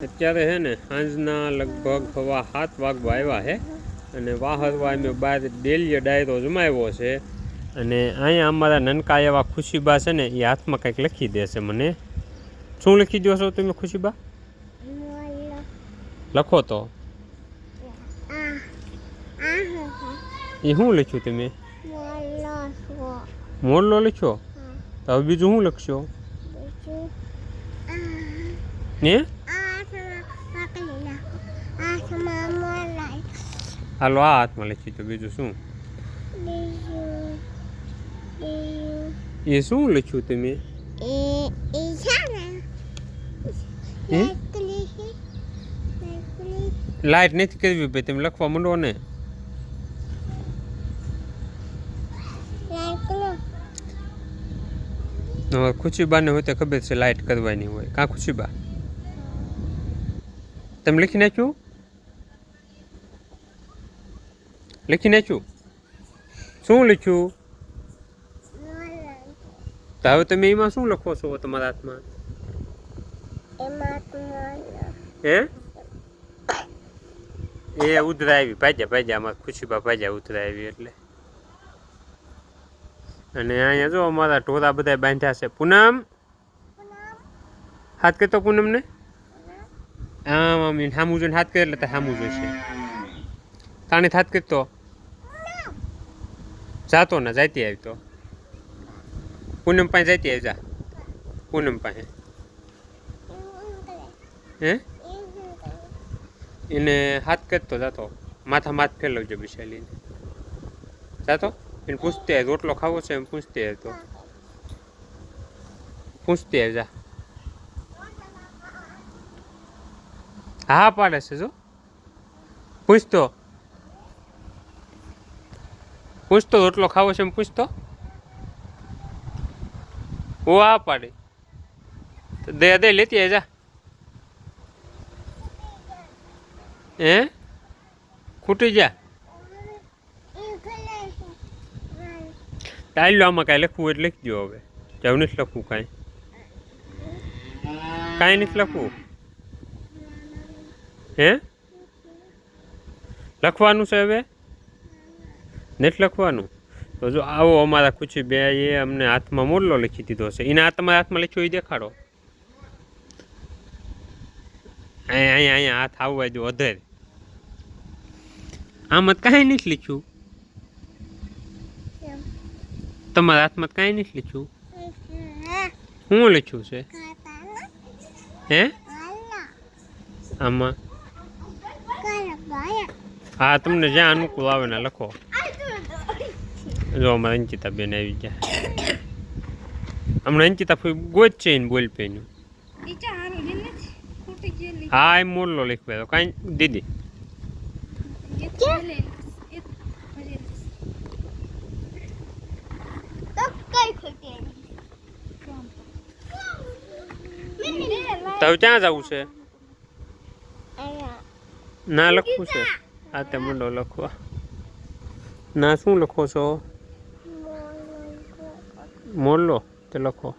અત્યારે છે ને સાંજના લગભગ સવા સાત વાગવા આવ્યા છે અને વાહરવા અમે બહાર ડેલીએ ડાયરો જમાવ્યો છે અને અહીંયા અમારા નનકા એવા ખુશીબા છે ને એ હાથમાં કંઈક લખી દેશે મને. શું લખી દો છો તમે ખુશીબા? લખો તો. એ શું લખ્યું તમે? મોરલો લખ્યો? તો હવે બીજું શું લખશો? ને? હાલો આ હાથમાં લખી તો બીજું શું એ શું લખ્યું તમે હે? લાઈટ નથી કરવી ભાઈ તમે લખવા માંડો ને હવે ખુશીબાને હોય તો ખબર છે લાઈટ કરવાની હોય કાં ખુશીબા તમે લખી નાખ્યું લખી નાખ્યું? શું લખ્યું? તો હવે તમે એમાં શું લખો છો તમારા હાથમાં? હે? એ ઉધરા આવી ભાજ્યા ભાજ્યા અમારા ખુશીબા ભાજ્યા ઉધરા આવી એટલે. અને અહીંયા જો અમારા ઢોરા બધા બાંધ્યા છે. પૂનમ? હાથ કરતો પૂનમ ને આમ સામું જોઈને હાથ કરે એટલે હામું જોઈશે તાણે હાથ કરતો જાતો ને જાતી આવી તો. પૂનમ પાસે જાતી આવી જા. પૂનમ પાસે. હે? એને હાથ કરતો જાતો. માથા માથ ફેલાવજો બિશાલીને જાતો? એને પૂછતી આવી, રોટલો ખાવો છે એમ પૂછતી આવી તો. પૂછતી આવી જા. હા, પાડે છે જો. પૂછતો. પૂછતો રોટલો ખાવો છે એમ પૂછતો? ઓ આ પાડે. દે દે, લેતી જા. હે? ખૂટી જા. ટાઈલો આમાં કાંઈ લખવું એટલે લખી દો હવે. જવું નથી લખવું કાંઈ. કાંઈ નથી લખવું. હે? લખવાનું છે હવે? નથી લખવાનું? તો જો આવો અમારા ખુશી બે એ અમને હાથમાં મોરલો લખી દીધો છે. એના તમારા હાથમાં લખ્યો એ દેખાડો. અહીંયા અહીંયા અહીંયા હાથ આવવા દો અધેર. આમાં કાંઈ નથી લખ્યું? તમારા હાથમાં કાંઈ નથી લખ્યું? શું લખ્યું છે? હે? આમાં? હા તમને જ્યાં અનુકૂળ આવે ને લખો. જો અમારે અંકિતાબેન આવી ગયા. હમણાં અંકિતા ગોજ છે બોલ પેનું હા એમ મોરલો લખવા કાંઈ દીદી. તો ક્યાં જવું છે? ના લખવું છે. આ તે મુંડો લખવા. ના શું લખો છો? મોરલો તે લખો.